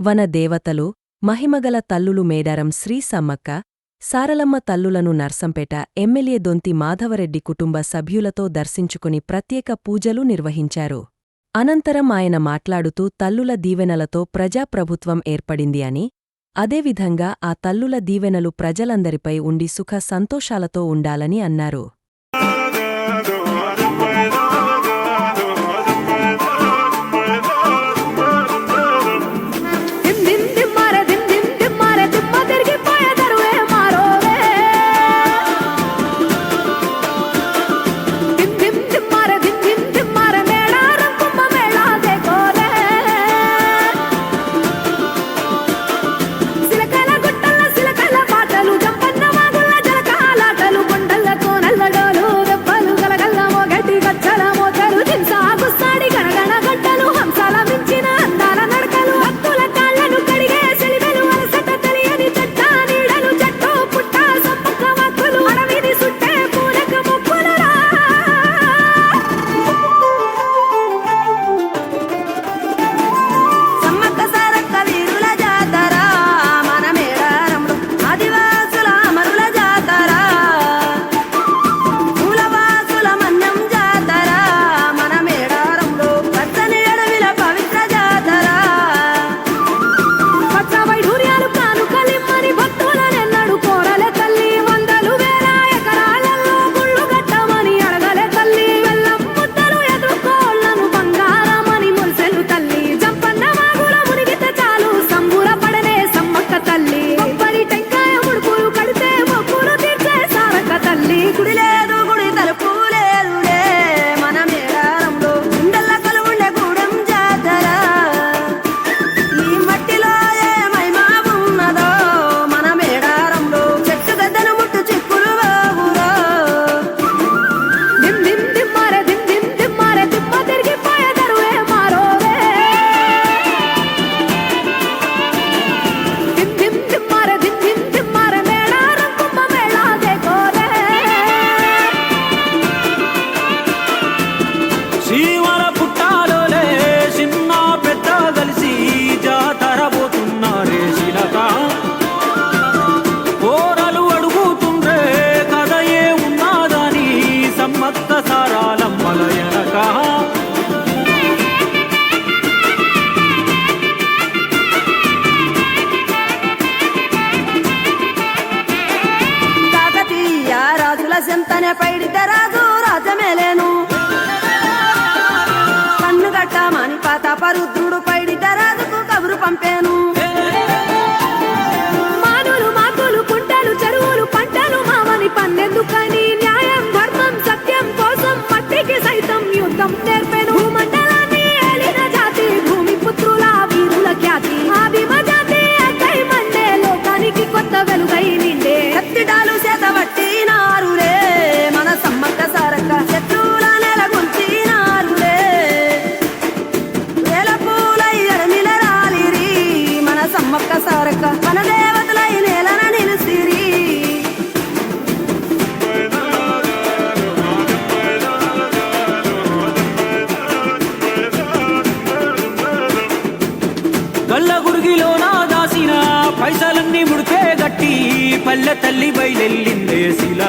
వన దేవతలు మహిమగల తల్లులు మేడారం శ్రీ సమ్మక్క సారలమ్మ తల్లులను నర్సంపేట ఎమ్మెల్యే దొంతి మాధవరెడ్డి కుటుంబ సభ్యులతో దర్శించుకుని ప్రత్యేక పూజలు నిర్వహించారు. అనంతరం ఆయన మాట్లాడుతూ తల్లుల దీవెనలతో ప్రజాప్రభుత్వం ఏర్పడింది అని అదేవిధంగా ఆ తల్లుల దీవెనలు ప్రజలందరిపై ఉండి సుఖ సంతోషాలతో ఉండాలని అన్నారు. குடிலே రాజ్యంతనే పైడితరాదు రాజమేలేను కన్ను గట్ట మణిపాత పరుద్దు గల్ల గురిగిలో నా దాసిన పైసలన్నీ ముడితే గట్టి పల్లె తల్లి బయలెల్లిందే శిలా.